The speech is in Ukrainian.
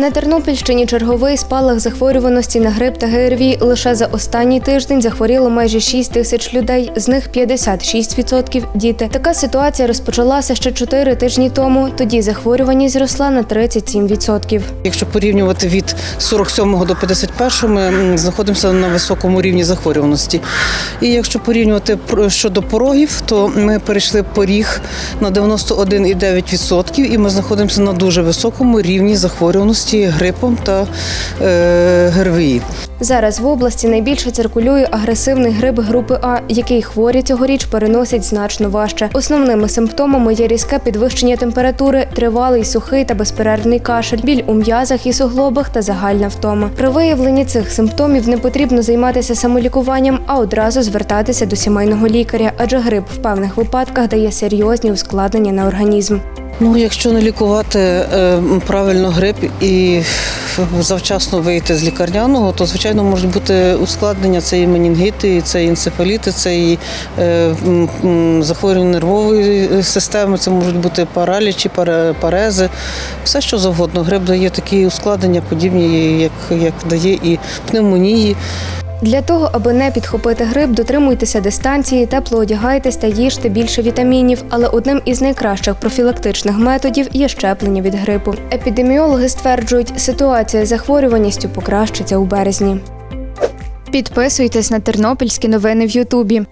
На Тернопільщині черговий спалах захворюваності на грип та ГРВІ. Лише за останній тиждень захворіло майже 6 тисяч людей, з них 56% – діти. Така ситуація розпочалася ще 4 тижні тому. Тоді захворюваність зросла на 37%. Якщо порівнювати від 47 до 51, ми знаходимося на високому рівні захворюваності. І якщо порівнювати щодо порогів, то ми перейшли поріг на 91,9% і ми знаходимося на дуже високому рівні захворюваності грипом та е, ГРВІ. Зараз в області найбільше циркулює агресивний грип групи А, який хворі цьогоріч переносять значно важче. Основними симптомами є різке підвищення температури, тривалий сухий та безперервний кашель, біль у м'язах і суглобах та загальна втома. При виявленні цих симптомів не потрібно займатися самолікуванням, а одразу звертатися до сімейного лікаря, адже грип в певних випадках дає серйозні ускладнення на організм. Ну, якщо не лікувати е, правильно грип і завчасно вийти з лікарняного, то звичайно можуть бути ускладнення. Це і менінгіти, це і енцефаліти, це і е, захворювання нервової системи, це можуть бути паралічі, паре- парези, все що завгодно. Грип дає такі ускладнення, подібні, як, як дає і пневмонії. Для того, аби не підхопити грип, дотримуйтеся дистанції, тепло одягайтесь та їжте більше вітамінів. Але одним із найкращих профілактичних методів є щеплення від грипу. Епідеміологи стверджують, ситуація з захворюваністю покращиться у березні. Підписуйтесь на тернопільські новини в Ютубі.